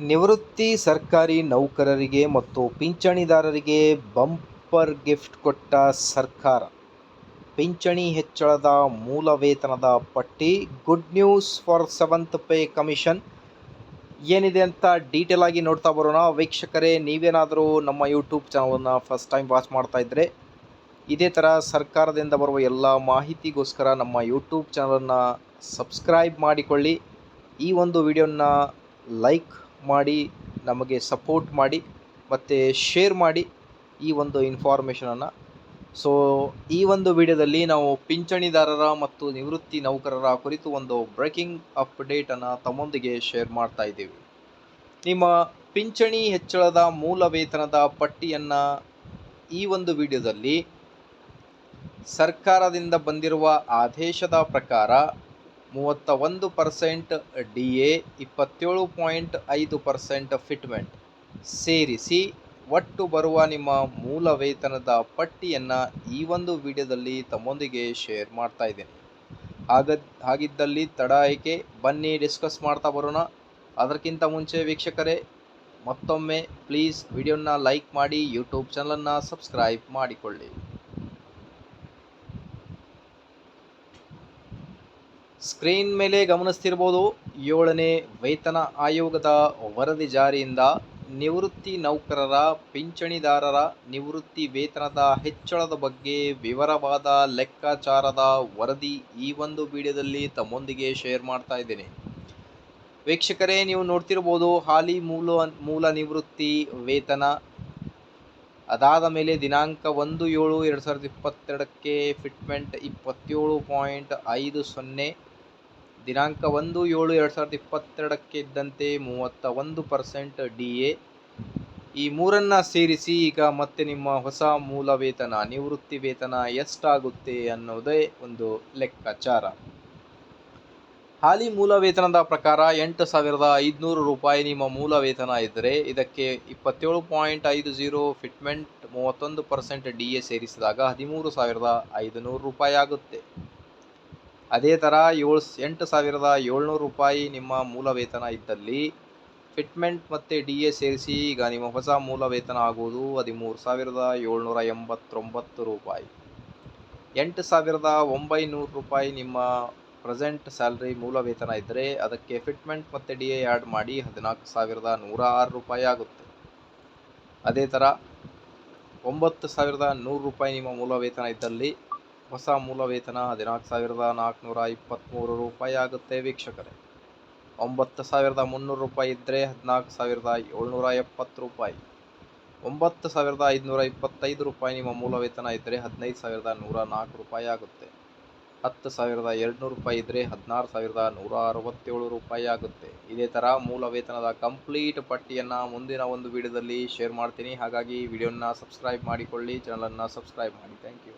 ನಿವೃತ್ತಿ ಸರ್ಕಾರಿ ನೌಕರರಿಗೆ ಮತ್ತು ಪಿಂಚಣಿದಾರರಿಗೆ ಬಂಪರ್ ಗಿಫ್ಟ್ ಕೊಟ್ಟ ಸರ್ಕಾರ. ಪಿಂಚಣಿ ಹೆಚ್ಚಳದ ಮೂಲ ವೇತನದ ಪಟ್ಟಿ, good news for seventh pay commission. ಏನಿದೆ ಅಂತ ಡೀಟೇಲ್ ಆಗಿ ನೋಡ್ತಾ ಬರೋಣ. ವೀಕ್ಷಕರೇ, ನೀವೇನಾದರೂ ನಮ್ಮ ಯೂಟ್ಯೂಬ್ ಚಾನಲನ್ನು ಫಸ್ಟ್ ಟೈಮ್ ವಾಚ್ ಮಾಡ್ತಾ ಇದ್ದರೆ ಇದೇ ಥರ ಸರ್ಕಾರದಿಂದ ಬರುವ ಎಲ್ಲ ಮಾಹಿತಿಗೋಸ್ಕರ ನಮ್ಮ ಯೂಟ್ಯೂಬ್ ಚಾನಲನ್ನು ಸಬ್ಸ್ಕ್ರೈಬ್ ಮಾಡಿಕೊಳ್ಳಿ. ಈ ಒಂದು ವಿಡಿಯೋನ ಲೈಕ್ ಮಾಡಿ, ನಮಗೆ ಸಪೋರ್ಟ್ ಮಾಡಿ, ಮತ್ತು ಶೇರ್ ಮಾಡಿ ಈ ಒಂದು ಇನ್ಫಾರ್ಮೇಷನನ್ನು ಸೊ ಈ ಒಂದು ವಿಡಿಯೋದಲ್ಲಿ ನಾವು ಪಿಂಚಣಿದಾರರ ಮತ್ತು ನಿವೃತ್ತಿ ನೌಕರರ ಕುರಿತು ಒಂದು ಬ್ರೇಕಿಂಗ್ ಅಪ್ಡೇಟನ್ನು ತಮ್ಮೊಂದಿಗೆ ಶೇರ್ ಮಾಡ್ತಾ ಇದ್ದೀವಿ. ನಿಮ್ಮ ಪಿಂಚಣಿ ಹೆಚ್ಚಳದ ಮೂಲ ವೇತನದ ಪಟ್ಟಿಯನ್ನು ಈ ಒಂದು ವಿಡಿಯೋದಲ್ಲಿ ಸರ್ಕಾರದಿಂದ ಬಂದಿರುವ ಆದೇಶದ ಪ್ರಕಾರ ಮೂವತ್ತ ಒಂದು ಪರ್ಸೆಂಟ್ ಡಿ ಎ, ಇಪ್ಪತ್ತೇಳು ಪಾಯಿಂಟ್ ಐದು ಪರ್ಸೆಂಟ್ ಫಿಟ್ಮೆಂಟ್. ಸೇರಿಸಿ, ಒಟ್ಟು ಬರುವ ನಿಮ್ಮ ಮೂಲ ವೇತನದ ಪಟ್ಟಿಯನ್ನು ಈ ಒಂದು ವಿಡಿಯೋದಲ್ಲಿ ತಮ್ಮೊಂದಿಗೆ ಶೇರ್ ಮಾಡ್ತಾ ಇದ್ದೇನೆ. ಹಾಗ, ಹಾಗಿದ್ದಲ್ಲಿ ತಡ ಏಕೆ ಬನ್ನಿ ಡಿಸ್ಕಸ್ ಮಾಡ್ತಾ ಬರೋಣ. ಅದಕ್ಕಿಂತ ಮುಂಚೆ ವೀಕ್ಷಕರೇ, ಮತ್ತೊಮ್ಮೆ ಪ್ಲೀಸ್ ವಿಡಿಯೋನ ಲೈಕ್ ಮಾಡಿ, ಯೂಟ್ಯೂಬ್ ಚಾನಲನ್ನು ಸಬ್ಸ್ಕ್ರೈಬ್ ಮಾಡಿಕೊಳ್ಳಿ. ಸ್ಕ್ರೀನ್ ಮೇಲೆ ಗಮನಿಸ್ತಿರ್ಬೋದು ಏಳನೇ ವೇತನ ಆಯೋಗದ ವರದಿ ಜಾರಿಯಿಂದ ನಿವೃತ್ತಿ ನೌಕರರ, ಪಿಂಚಣಿದಾರರ ನಿವೃತ್ತಿ ವೇತನದ ಹೆಚ್ಚಳದ ಬಗ್ಗೆ ವಿವರವಾದ ಲೆಕ್ಕಾಚಾರದ ವರದಿ ಈ ಒಂದು ವಿಡಿಯೋದಲ್ಲಿ ತಮ್ಮೊಂದಿಗೆ ಶೇರ್ ಮಾಡ್ತಾ ಇದ್ದೇನೆ. ವೀಕ್ಷಕರೇ, ನೀವು ನೋಡ್ತಿರ್ಬೋದು ಹಾಲಿ ಮೂಲ ಮೂಲ ನಿವೃತ್ತಿ ವೇತನ. ಅದಾದ ಮೇಲೆ ದಿನಾಂಕ ಒಂದು ಏಳು ಎರಡು ಸಾವಿರದ ಇಪ್ಪತ್ತೆರಡಕ್ಕೆ ಫಿಟ್ಮೆಂಟ್ ಇಪ್ಪತ್ತೇಳು ಪಾಯಿಂಟ್ ಐದು ಸೊನ್ನೆ. ದಿನಾಂಕ ಒಂದು ಏಳು ಎರಡು ಸಾವಿರದ ಇಪ್ಪತ್ತೆರಡಕ್ಕೆ ಇದ್ದಂತೆ ಮೂವತ್ತ ಒಂದು ಪರ್ಸೆಂಟ್ ಡಿ ಎ ಈ ಮೂರನ್ನು ಸೇರಿಸಿ ಈಗ ಮತ್ತೆ ನಿಮ್ಮ ಹೊಸ ಮೂಲ ವೇತನ ನಿವೃತ್ತಿ ವೇತನ ಎಷ್ಟಾಗುತ್ತೆ ಅನ್ನೋದೇ ಒಂದು ಲೆಕ್ಕಾಚಾರ. ಹಾಲಿ ಮೂಲ ವೇತನದ ಪ್ರಕಾರ ಎಂಟು ಸಾವಿರದ ಐದುನೂರು ರೂಪಾಯಿ ನಿಮ್ಮ ಮೂಲ ವೇತನ ಇದ್ದರೆ ಇದಕ್ಕೆ ಇಪ್ಪತ್ತೇಳು ಪಾಯಿಂಟ್ ಐದು ಜೀರೋ ಫಿಟ್ಮೆಂಟ್ ಮೂವತ್ತೊಂದು ಪರ್ಸೆಂಟ್ ಡಿ ಎ ಸೇರಿಸಿದಾಗ ಹದಿಮೂರು ಸಾವಿರದ ಐದುನೂರು ರೂಪಾಯಿ ಆಗುತ್ತೆ. ಅದೇ ಥರ ಏಳು ಎಂಟು ಸಾವಿರದ ಏಳ್ನೂರು ರೂಪಾಯಿ ನಿಮ್ಮ ಮೂಲ ವೇತನ ಇದ್ದಲ್ಲಿ ಫಿಟ್ಮೆಂಟ್ ಮತ್ತು ಡಿ ಎ ಸೇರಿಸಿ ಈಗ ನಿಮ್ಮ ಹೊಸ ಮೂಲ ವೇತನ ಆಗುವುದು ಹದಿಮೂರು ಸಾವಿರದ ಏಳ್ನೂರ ಎಂಬತ್ತೊಂಬತ್ತು ರೂಪಾಯಿ. ಎಂಟು ಸಾವಿರದ ಒಂಬೈನೂರು ರೂಪಾಯಿ ನಿಮ್ಮ ಪ್ರೆಸೆಂಟ್ ಸ್ಯಾಲ್ರಿ ಮೂಲ ವೇತನ ಇದ್ದರೆ ಅದಕ್ಕೆ ಫಿಟ್ಮೆಂಟ್ ಮತ್ತು ಡಿ ಎ ಆ್ಯಡ್ ಮಾಡಿ ಹದಿನಾಲ್ಕು ಸಾವಿರದ ನೂರ ಆರು ರೂಪಾಯಿ ಆಗುತ್ತೆ. ಅದೇ ಥರ ಒಂಬತ್ತು ಸಾವಿರದ ನೂರು ರೂಪಾಯಿ ನಿಮ್ಮ ಮೂಲ ವೇತನ ಇದ್ದಲ್ಲಿ ಹೊಸ ಮೂಲ ವೇತನ ಹದಿನಾಲ್ಕು ಸಾವಿರದ ನಾಲ್ಕುನೂರ ಇಪ್ಪತ್ತ್ಮೂರು ರೂಪಾಯಿ ಆಗುತ್ತೆ ವೀಕ್ಷಕರೇ. ಒಂಬತ್ತು ಸಾವಿರದ ಮುನ್ನೂರು ರೂಪಾಯಿ ಇದ್ದರೆ ಹದಿನಾಲ್ಕು ಸಾವಿರದ ಏಳ್ನೂರ ಎಪ್ಪತ್ತು ರೂಪಾಯಿ. ಒಂಬತ್ತು ಸಾವಿರದ ಐದುನೂರ ಇಪ್ಪತ್ತೈದು ರೂಪಾಯಿ ನಿಮ್ಮ ಮೂಲ ವೇತನ ಇದ್ದರೆ ಹದಿನೈದು ಸಾವಿರದ ನೂರ ನಾಲ್ಕು ರೂಪಾಯಿ ಆಗುತ್ತೆ. ಹತ್ತು ಸಾವಿರದ ಎರಡುನೂರು ರೂಪಾಯಿ ಇದ್ದರೆ ಹದಿನಾರು ಸಾವಿರದ ನೂರ ಅರವತ್ತೇಳು ರೂಪಾಯಿ ಆಗುತ್ತೆ. ಇದೇ ಥರ ಮೂಲ ವೇತನದ ಕಂಪ್ಲೀಟ್ ಪಟ್ಟಿಯನ್ನು ಮುಂದಿನ ಒಂದು ವಿಡಿಯೋದಲ್ಲಿ ಶೇರ್ ಮಾಡ್ತೀನಿ. ಹಾಗಾಗಿ ವಿಡಿಯೋನ ಸಬ್ಸ್ಕ್ರೈಬ್ ಮಾಡಿಕೊಳ್ಳಿ ಚಾನಲನ್ನು ಸಬ್ಸ್ಕ್ರೈಬ್ ಮಾಡಿ. Thank you.